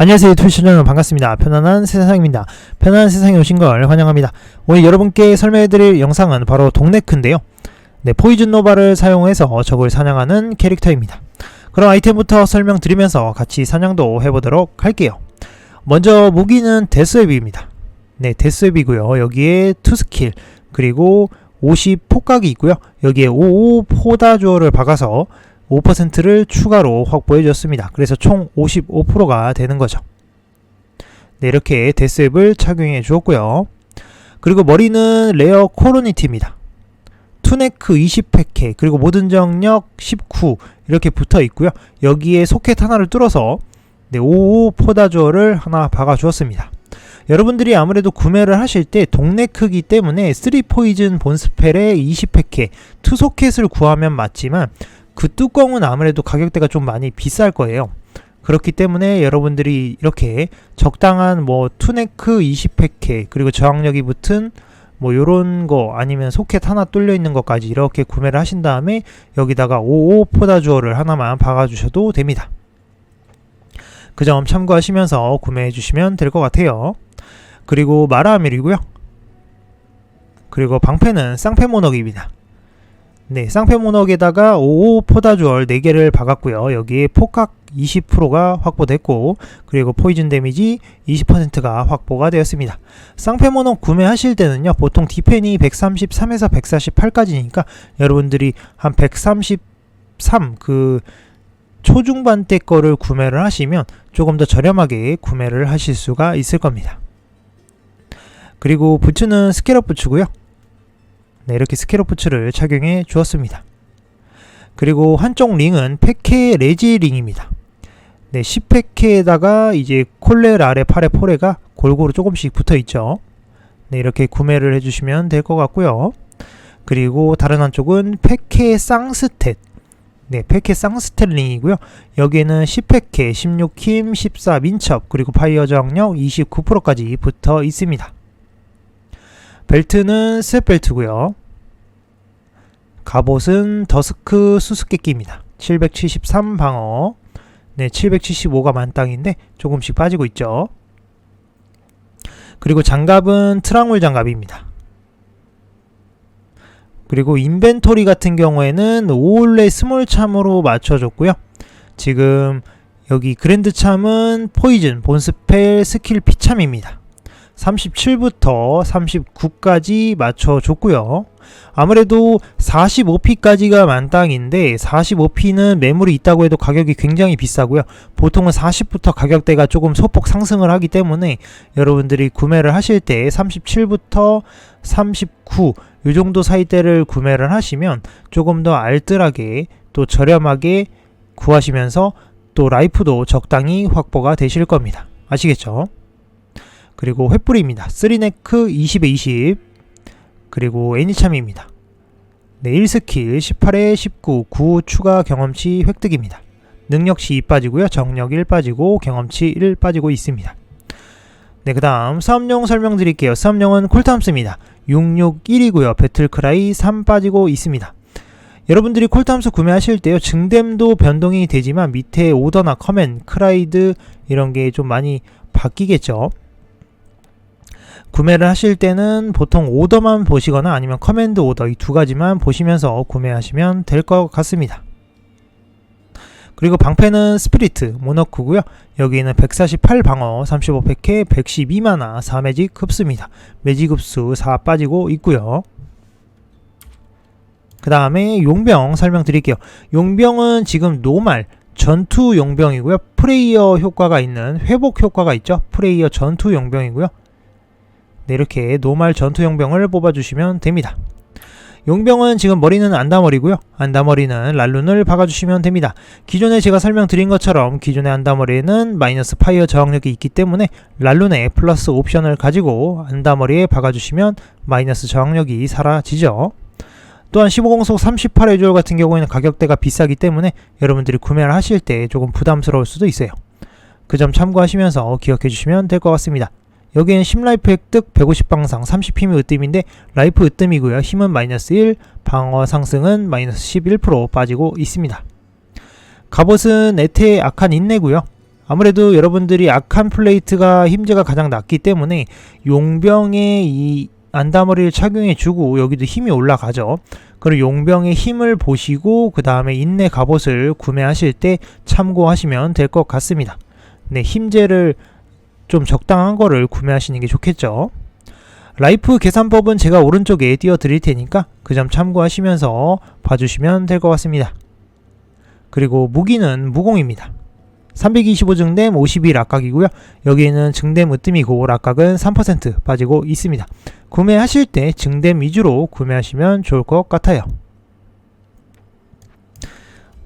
안녕하세요. 시청자 여러분 반갑습니다. 편안한 세상입니다. 편안한 세상에 오신 걸 환영합니다. 오늘 여러분께 설명해드릴 영상은 바로 동네크인데요. 네 포이즌 노바를 사용해서 적을 사냥하는 캐릭터입니다. 그럼 아이템부터 설명드리면서 같이 사냥도 해보도록 할게요. 먼저 무기는 데스웹입니다. 네 데스웹이고요. 여기에 투스킬 그리고 50 폭각이 있고요. 여기에 55 포다주어를 박아서 5%를 추가로 확보해 줬습니다. 그래서 총 55%가 되는 거죠. 네, 이렇게 데스웹을 착용해 주었고요. 그리고 머리는 레어 코로니티입니다. 투네크 20팩해 그리고 모든 정력 19 이렇게 붙어 있고요. 여기에 소켓 하나를 뚫어서 네, 55 포다주어를 하나 박아 주었습니다. 여러분들이 아무래도 구매를 하실 때 동네 크기 때문에 3 포이즌 본스펠에 20팩해 투 소켓을 구하면 맞지만 그 뚜껑은 아무래도 가격대가 좀 많이 비쌀 거예요. 그렇기 때문에 여러분들이 이렇게 적당한 뭐 투네크 20팩해 그리고 저항력이 붙은 뭐 요런 거 아니면 소켓 하나 뚫려 있는 것까지 이렇게 구매를 하신 다음에 여기다가 55 포다주어를 하나만 박아 주셔도 됩니다. 그 점 참고하시면서 구매해 주시면 될 것 같아요. 그리고 마라밀이고요. 그리고 방패는 쌍패 모너기입니다. 네, 쌍패 모너에다가 55 포다주얼 4개를 박았고요. 여기에 폭각 20%가 확보됐고 그리고 포이즌 데미지 20%가 확보가 되었습니다. 쌍패 모너 구매하실 때는요. 보통 디펜이 133에서 148까지니까 여러분들이 한 133 그 초중반대 거를 구매를 하시면 조금 더 저렴하게 구매를 하실 수가 있을 겁니다. 그리고 부츠는 스케럽 부츠고요. 네, 이렇게 스케럽 부츠를 착용해 주었습니다. 그리고 한쪽 링은 페케 레지 링입니다. 네, 10페케에다가 이제 콜레 아래 팔에 포레가 골고루 조금씩 붙어 있죠. 네, 이렇게 구매를 해주시면 될 것 같고요. 그리고 다른 한쪽은 페케 쌍스탯. 네, 페케 쌍스탯 링이고요. 여기에는 10페케, 16킴, 14 민첩, 그리고 파이어 저항력 29%까지 붙어 있습니다. 벨트는 셋벨트고요. 갑옷은 더스크 수수께끼입니다. 773 방어. 네, 775가 만땅인데 조금씩 빠지고 있죠. 그리고 장갑은 트랑울 장갑입니다. 그리고 인벤토리 같은 경우에는 올레 스몰 참으로 맞춰줬고요. 지금 여기 그랜드 참은 포이즌, 본스펠, 스킬 피참입니다. 37부터 39까지 맞춰줬고요. 아무래도 45P까지가 만땅인데 45P는 매물이 있다고 해도 가격이 굉장히 비싸고요. 보통은 40부터 가격대가 조금 소폭 상승을 하기 때문에 여러분들이 구매를 하실 때 37부터 39 이 정도 사이대를 구매를 하시면 조금 더 알뜰하게 또 저렴하게 구하시면서 또 라이프도 적당히 확보가 되실 겁니다. 아시겠죠? 그리고 횃불입니다. 3네크 20에 20 그리고 애니참입니다. 네, 1스킬 18에 19 9 추가 경험치 획득입니다. 능력치 2 빠지고요. 정력 1 빠지고 경험치 1 빠지고 있습니다. 네, 그 다음 싸움용 설명드릴게요. 싸움용은 콜탐스입니다. 661이고요. 배틀크라이 3 빠지고 있습니다. 여러분들이 콜탐스 구매하실 때요. 증댐도 변동이 되지만 밑에 오더나 커맨, 크라이드 이런 게 좀 많이 바뀌겠죠. 구매를 하실 때는 보통 오더만 보시거나 아니면 커맨드 오더 이 두 가지만 보시면서 구매하시면 될 것 같습니다. 그리고 방패는 스피리트 모너크고요. 여기는 148 방어, 35 팩해, 112마나, 4매직 흡수입니다. 매직 흡수 4 빠지고 있고요. 그 다음에 용병 설명드릴게요. 용병은 지금 노말 전투 용병이고요. 프레이어 효과가 있는 회복 효과가 있죠. 프레이어 전투 용병이고요. 네, 이렇게 노말 전투 용병을 뽑아주시면 됩니다. 용병은 지금 머리는 안다머리고요. 안다머리는 랄룬을 박아주시면 됩니다. 기존에 제가 설명드린 것처럼 기존의 안다머리에는 마이너스 파이어 저항력이 있기 때문에 랄룬에 플러스 옵션을 가지고 안다머리에 박아주시면 마이너스 저항력이 사라지죠. 또한 15공속 38의 조율 같은 경우에는 가격대가 비싸기 때문에 여러분들이 구매를 하실 때 조금 부담스러울 수도 있어요. 그 점 참고하시면서 기억해 주시면 될 것 같습니다. 여기엔 10라이프 획득 150방상 30힘이 으뜸인데 라이프 으뜸이고요. 힘은 마이너스 1, 방어 상승은 마이너스 11% 빠지고 있습니다. 갑옷은 에테의 악한 인내고요. 아무래도 여러분들이 악한 플레이트가 힘제가 가장 낮기 때문에 용병의 이 안다머리를 착용해 주고 여기도 힘이 올라가죠. 그리고 용병의 힘을 보시고 그 다음에 인내 갑옷을 구매하실 때 참고하시면 될 것 같습니다. 네, 힘제를 좀 적당한 거를 구매하시는 게 좋겠죠. 라이프 계산법은 제가 오른쪽에 띄워 드릴 테니까 그 점 참고하시면서 봐주시면 될 것 같습니다. 그리고 무기는 무공입니다. 325 증댐 52 락각이고요. 여기에는 증댐 으뜸이고 락각은 3% 빠지고 있습니다. 구매하실 때 증댐 위주로 구매하시면 좋을 것 같아요.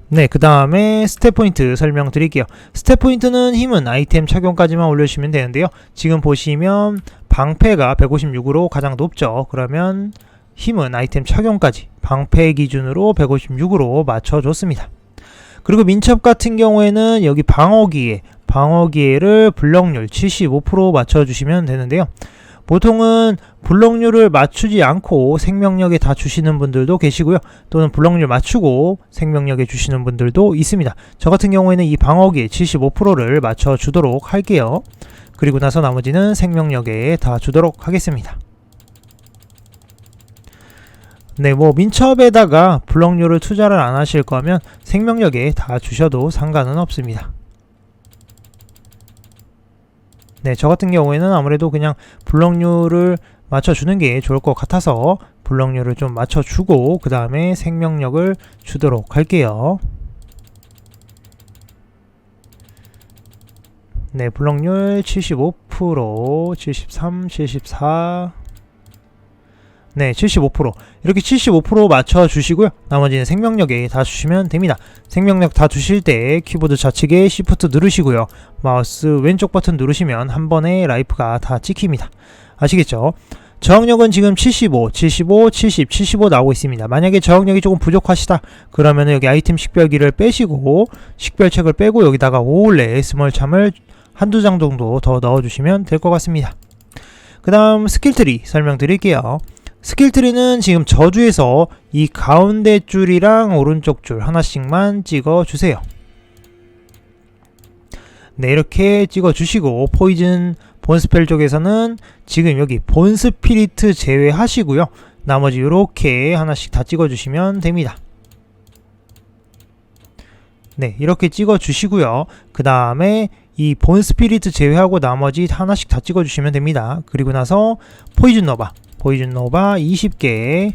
네, 그 다음에 스텝 포인트 설명드릴게요. 스텝 포인트는 힘은 아이템 착용까지만 올려주시면 되는데요. 지금 보시면 방패가 156으로 가장 높죠. 그러면 힘은 아이템 착용까지 방패 기준으로 156으로 맞춰줬습니다. 그리고 민첩 같은 경우에는 여기 방어기에 방어기에를 블럭률 75% 맞춰주시면 되는데요. 보통은 블럭률을 맞추지 않고 생명력에 다 주시는 분들도 계시고요. 또는 블럭률 맞추고 생명력에 주시는 분들도 있습니다. 저 같은 경우에는 이 방어기에 75%를 맞춰 주도록 할게요. 그리고 나서 나머지는 생명력에 다 주도록 하겠습니다. 네, 뭐 민첩에다가 블럭률을 투자를 안 하실 거면 생명력에 다 주셔도 상관은 없습니다. 네, 저 같은 경우에는 아무래도 그냥 블럭률을 맞춰주는 게 좋을 것 같아서 블럭률을 좀 맞춰주고 그 다음에 생명력을 주도록 할게요. 네, 블럭률 75%, 73, 74, 네, 75% 이렇게 75% 맞춰 주시고요. 나머지는 생명력에 다 주시면 됩니다. 생명력 다 주실 때 키보드 좌측에 Shift 누르시고요. 마우스 왼쪽 버튼 누르시면 한 번에 라이프가 다 찍힙니다. 아시겠죠? 저항력은 지금 75, 75, 70, 75 나오고 있습니다. 만약에 저항력이 조금 부족하시다 그러면 여기 아이템 식별기를 빼시고 식별책을 빼고 여기다가 오울레 스몰참을 한두 장 정도 더 넣어주시면 될 것 같습니다. 그 다음 스킬트리 설명드릴게요. 스킬트리는 지금 저주에서 이 가운데 줄이랑 오른쪽 줄 하나씩만 찍어 주세요. 네, 이렇게 찍어 주시고 포이즌 본스펠 쪽에서는 지금 여기 본스피리트 제외하시고요. 나머지 이렇게 하나씩 다 찍어 주시면 됩니다. 네, 이렇게 찍어 주시고요. 그 다음에 이 본스피리트 제외하고 나머지 하나씩 다 찍어 주시면 됩니다. 그리고 나서 포이즌 너바 포이즌 노바 20개.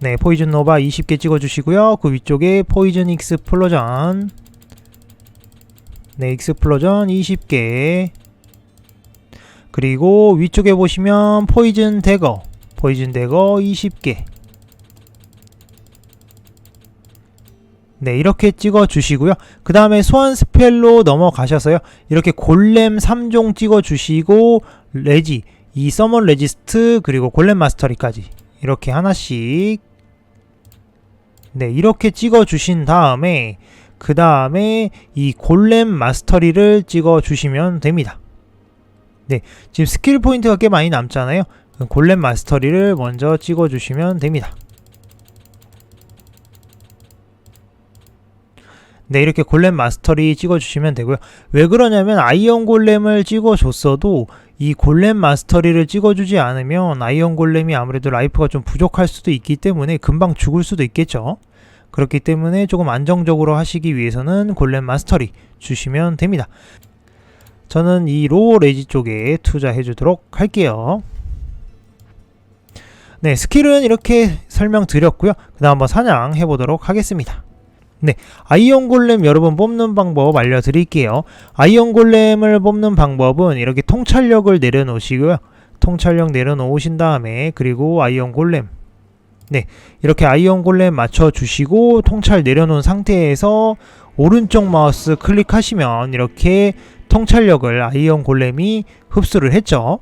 네 포이즌 노바 20개 찍어주시고요. 그 위쪽에 포이즌 익스플로전 네 익스플로전 20개. 그리고 위쪽에 보시면 포이즌 대거 포이즌 대거 20개. 네 이렇게 찍어 주시고요. 그 다음에 소환 스펠로 넘어가셔서요. 이렇게 골렘 3종 찍어 주시고 레지 이 서먼 레지스트 그리고 골렘 마스터리까지 이렇게 하나씩 네 이렇게 찍어 주신 다음에 그 다음에 이 골렘 마스터리를 찍어 주시면 됩니다. 네 지금 스킬 포인트가 꽤 많이 남잖아요. 골렘 마스터리를 먼저 찍어 주시면 됩니다. 네 이렇게 골렘 마스터리 찍어주시면 되고요. 왜 그러냐면 아이언 골렘을 찍어줬어도 이 골렘 마스터리를 찍어주지 않으면 아이언 골렘이 아무래도 라이프가 좀 부족할 수도 있기 때문에 금방 죽을 수도 있겠죠. 그렇기 때문에 조금 안정적으로 하시기 위해서는 골렘 마스터리 주시면 됩니다. 저는 이 로우 레지 쪽에 투자해 주도록 할게요. 네 스킬은 이렇게 설명드렸고요. 그 다음 한번 사냥해 보도록 하겠습니다 네, 아이언 골렘 여러분 뽑는 방법 알려드릴게요. 아이언 골렘을 뽑는 방법은 이렇게 통찰력을 내려놓으시고요. 통찰력 내려놓으신 다음에 그리고 아이언 골렘 네, 이렇게 아이언 골렘 맞춰주시고 통찰 내려놓은 상태에서 오른쪽 마우스 클릭하시면 이렇게 통찰력을 아이언 골렘이 흡수를 했죠.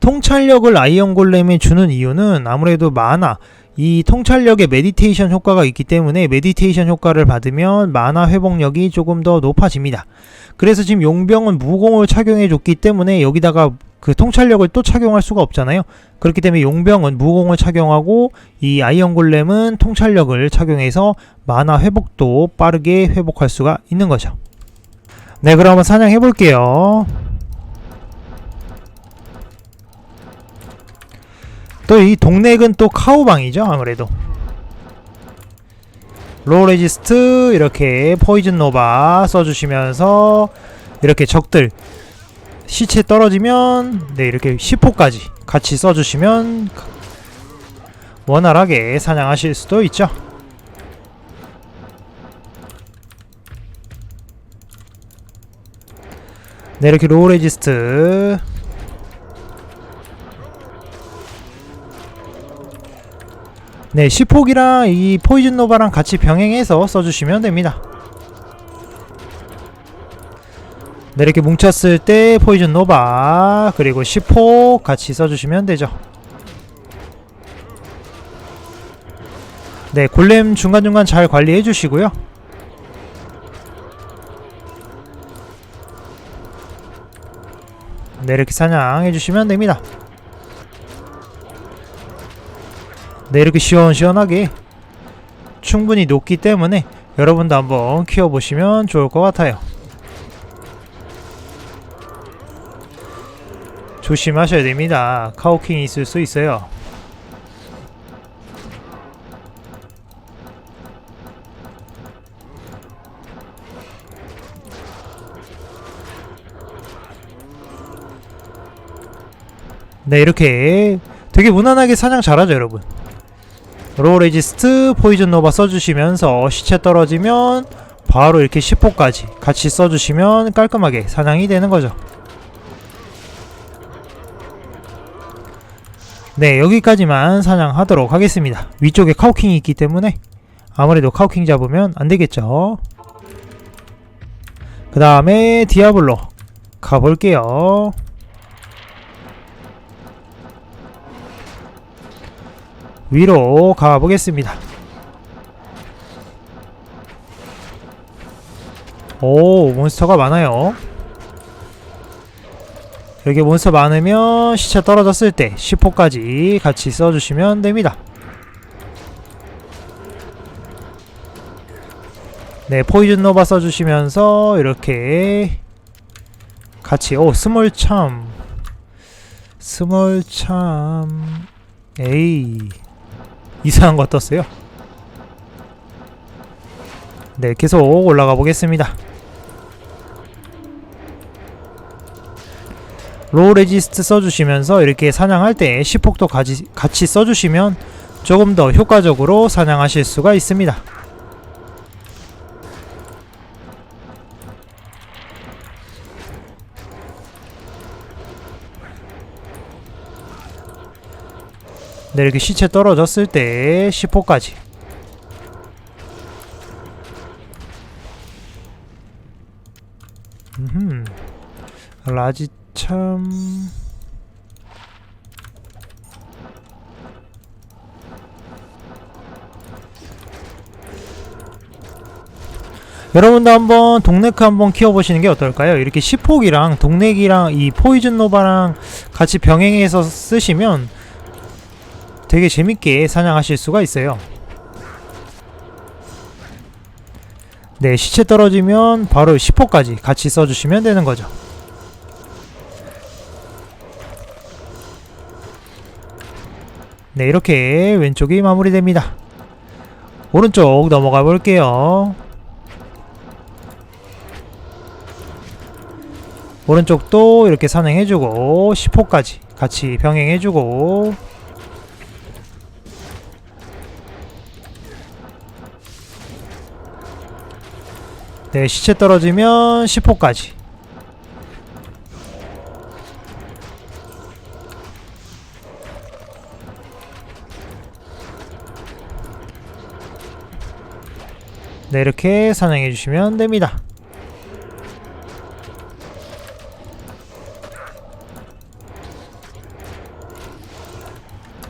통찰력을 아이언 골렘에 주는 이유는 아무래도 만화 이 통찰력에 메디테이션 효과가 있기 때문에 메디테이션 효과를 받으면 만화 회복력이 조금 더 높아집니다. 그래서 지금 용병은 무공을 착용해 줬기 때문에 여기다가 그 통찰력을 또 착용할 수가 없잖아요. 그렇기 때문에 용병은 무공을 착용하고 이 아이언 골렘은 통찰력을 착용해서 마나 회복도 빠르게 회복할 수가 있는 거죠. 네, 그럼 한번 사냥해 볼게요. 또 이 동넥은 또 카우방이죠, 아무래도. 로우 레지스트 이렇게 포이즌 노바 써주시면서 이렇게 적들 시체 떨어지면 네 이렇게 10호까지 같이 써주시면 원활하게 사냥하실 수도 있죠. 네 이렇게 로우 레지스트 네 10폭이랑 이 포이즌 노바랑 같이 병행해서 써주시면 됩니다. 네, 이렇게 뭉쳤을 때 포이즌 노바 그리고 10호 같이 써주시면 되죠. 네, 골렘 중간중간 잘 관리해 주시고요. 네, 이렇게 사냥해 주시면 됩니다. 네, 이렇게 시원시원하게 충분히 높기 때문에 여러분도 한번 키워보시면 좋을 것 같아요. 조심하셔야 됩니다. 카오킹이 있을 수 있어요. 네, 이렇게 되게 무난하게 사냥 잘하죠, 여러분. 로우 레지스트, 포이즌 노바 써주시면서 시체 떨어지면 바로 이렇게 10호까지 같이 써주시면 깔끔하게 사냥이 되는 거죠. 네, 여기까지만 사냥하도록 하겠습니다. 위쪽에 카우킹이 있기 때문에 아무래도 카우킹 잡으면 안 되겠죠. 그 다음에 디아블로 가볼게요. 위로 가보겠습니다. 오, 몬스터가 많아요. 여기 몬스터 많으면 시체 떨어졌을 때 10호까지 같이 써주시면 됩니다. 네, 포이즌 노바 써주시면서 이렇게 같이 오 스몰 참 스몰 참 에이 이상한 거 떴어요. 네, 계속 올라가 보겠습니다. 로우 레지스트 써주시면서 이렇게 사냥할 때 시폭도 같이, 같이 써주시면 조금 더 효과적으로 사냥하실 수가 있습니다. 네, 이렇게 시체 떨어졌을 때 10호까지. 음, 라지 참. 여러분도 한번 동네크 한번 키워보시는 게 어떨까요? 이렇게 시폭이랑 동네기랑 이 포이즌 노바랑 같이 병행해서 쓰시면 되게 재밌게 사냥하실 수가 있어요. 네, 시체 떨어지면 바로 10호까지 같이 써주시면 되는 거죠. 네, 이렇게 왼쪽이 마무리됩니다. 오른쪽 넘어가 볼게요. 오른쪽도 이렇게 산행해주고 10호까지 같이 병행해주고 네, 시체 떨어지면 10호까지 네, 이렇게 사냥해 주시면 됩니다.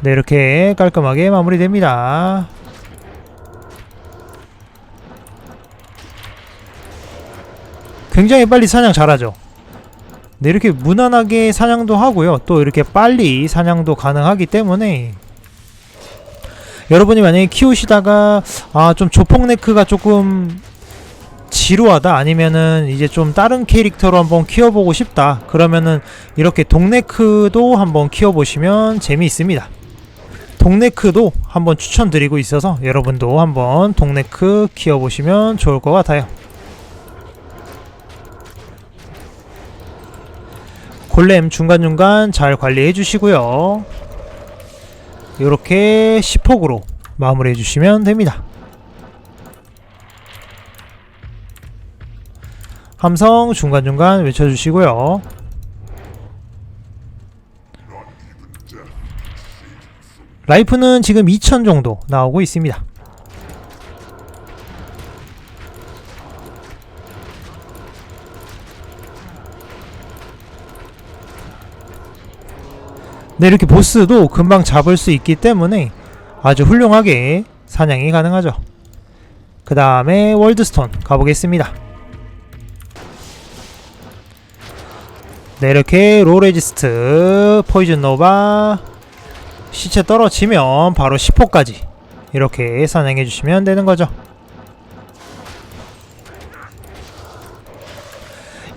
네, 이렇게 깔끔하게 마무리됩니다. 굉장히 빨리 사냥 잘하죠. 네, 이렇게 무난하게 사냥도 하고요. 또 이렇게 빨리 사냥도 가능하기 때문에 여러분이 만약에 키우시다가 아 좀 조폭네크가 조금 지루하다 아니면은 이제 좀 다른 캐릭터로 한번 키워보고 싶다 그러면은 이렇게 동네크도 한번 키워보시면 재미있습니다 동네크도 한번 추천드리고 있어서 여러분도 한번 동네크 키워보시면 좋을 것 같아요 골렘 중간중간 잘 관리해 주시고요 이렇게 10폭으로 마무리해 주시면 됩니다 함성 중간중간 외쳐주시고요. 라이프는 지금 2000 정도 나오고 있습니다. 네, 이렇게 보스도 금방 잡을 수 있기 때문에 아주 훌륭하게 사냥이 가능하죠. 그 다음에 월드스톤 가보겠습니다. 네 이렇게 로레지스트 포이즌 노바 시체 떨어지면 바로 10호까지 이렇게 사냥해 주시면 되는 거죠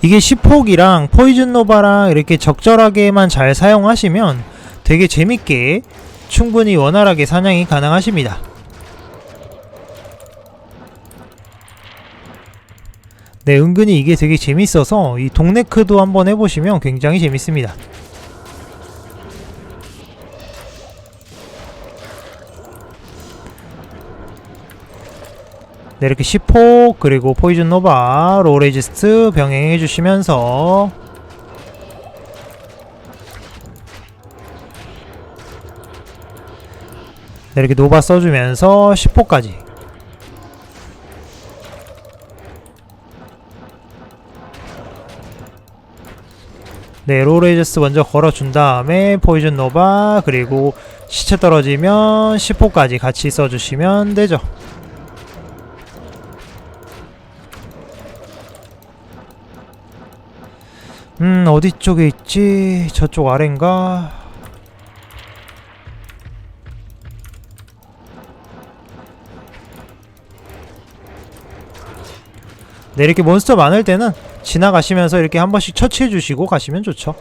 이게 10폭이랑 포이즌 노바랑 이렇게 적절하게만 잘 사용하시면 되게 재밌게 충분히 원활하게 사냥이 가능하십니다 네, 은근히 이게 되게 재밌어서 이 동네크도 한번 해보시면 굉장히 재밌습니다. 네, 이렇게 10폭 그리고 포이즌 노바 로레지스트 병행해 주시면서 네, 이렇게 노바 써주면서 10폭까지 네, 로레이저스 먼저 걸어준 다음에 포이즌 노바 그리고 시체 떨어지면 10호까지 같이 써주시면 되죠. 음, 어디 쪽에 있지? 저쪽 아래인가? 네, 이렇게 몬스터 많을 때는 지나가시면서 이렇게 한 번씩 처치해 주시고 가시면 좋죠.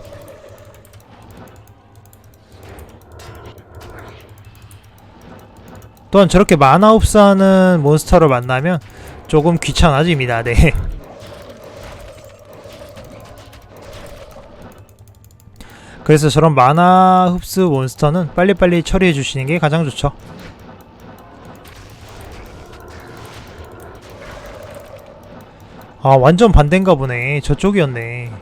또한 저렇게 만화 흡수하는 몬스터를 만나면 조금 귀찮아집니다. 네. 그래서 저런 만화 흡수 몬스터는 빨리빨리 처리해 주시는 게 가장 좋죠. 아 완전 반대인가 보네. 저쪽이었네.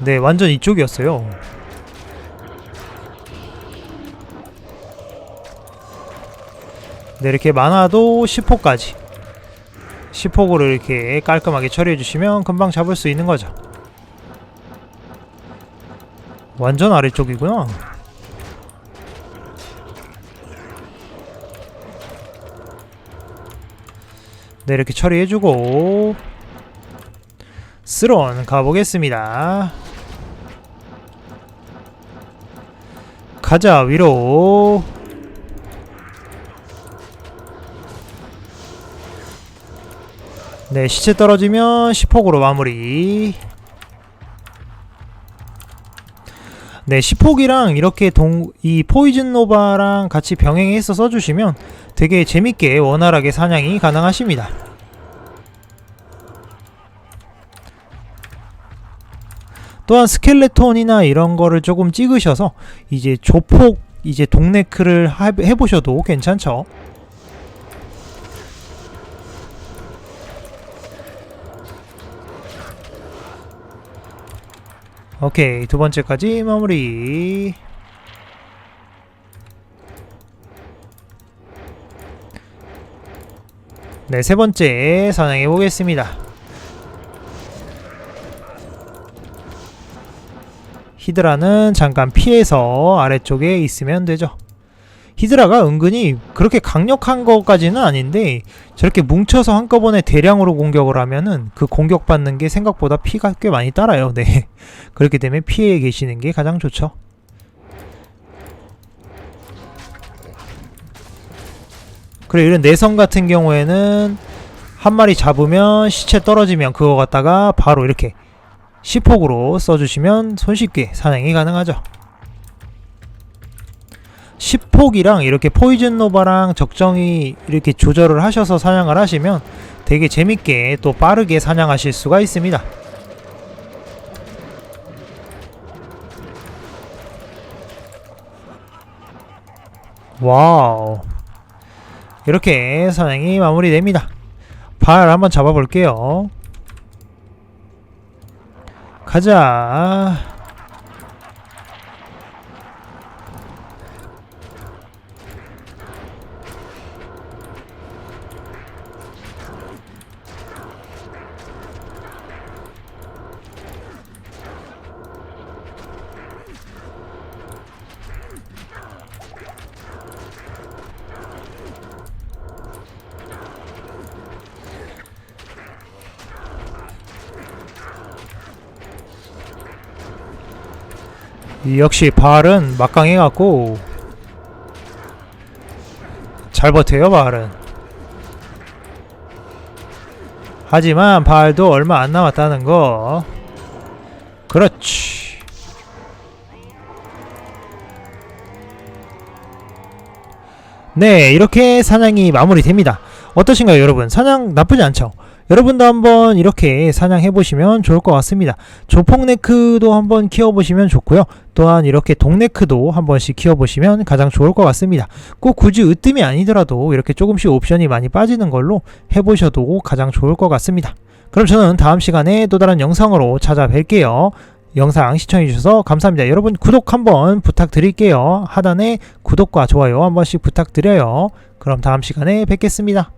네 완전 이쪽이었어요. 네 이렇게 많아도 10호까지. 10호으로 이렇게 깔끔하게 처리해 주시면 금방 잡을 수 있는 거죠. 완전 아래쪽이구나 네 이렇게 처리해주고 스론 가보겠습니다. 가자 위로. 네 시체 떨어지면 10폭으로 마무리 네 10폭이랑 이렇게 동, 이 포이즌 노바랑 같이 병행해서 써주시면 되게 재밌게 원활하게 사냥이 가능하십니다. 또한 스켈레톤이나 이런 거를 조금 찍으셔서 이제 조폭 이제 동네크를 해보셔도 괜찮죠. 오케이 두 번째까지 마무리 네, 세 번째 사냥해 보겠습니다. 히드라는 잠깐 피해서 아래쪽에 있으면 되죠. 히드라가 은근히 그렇게 강력한 것까지는 아닌데 저렇게 뭉쳐서 한꺼번에 대량으로 공격을 하면은 그 공격받는 게 생각보다 피가 꽤 많이 따라요. 네. 그렇기 때문에 피해 계시는 게 가장 좋죠. 그래 이런 내성 같은 경우에는 한 마리 잡으면 시체 떨어지면 그거 갖다가 바로 이렇게 시폭으로 써주시면 손쉽게 사냥이 가능하죠. 시폭이랑 이렇게 포이즌 노바랑 적정히 이렇게 조절을 하셔서 사냥을 하시면 되게 재밌게 또 빠르게 사냥하실 수가 있습니다. 와우. 이렇게 사냥이 마무리됩니다. 발 한번 잡아볼게요. 가자. 역시 발은 막강해갖고 잘 버텨요 발은. 하지만 발도 얼마 안 남았다는 거. 그렇지. 네 이렇게 사냥이 마무리됩니다. 어떠신가요 여러분? 사냥 나쁘지 않죠 여러분도 한번 이렇게 사냥해 보시면 좋을 것 같습니다. 조폭네크도 한번 키워 보시면 좋고요. 또한 이렇게 동네크도 한 번씩 키워 보시면 가장 좋을 것 같습니다. 꼭 굳이 으뜸이 아니더라도 이렇게 조금씩 옵션이 많이 빠지는 걸로 해 보셔도 가장 좋을 것 같습니다. 그럼 저는 다음 시간에 또 다른 영상으로 찾아뵐게요. 영상 시청해주셔서 감사합니다. 여러분 구독 한번 부탁드릴게요. 하단에 구독과 좋아요 한 번씩 부탁드려요. 그럼 다음 시간에 뵙겠습니다.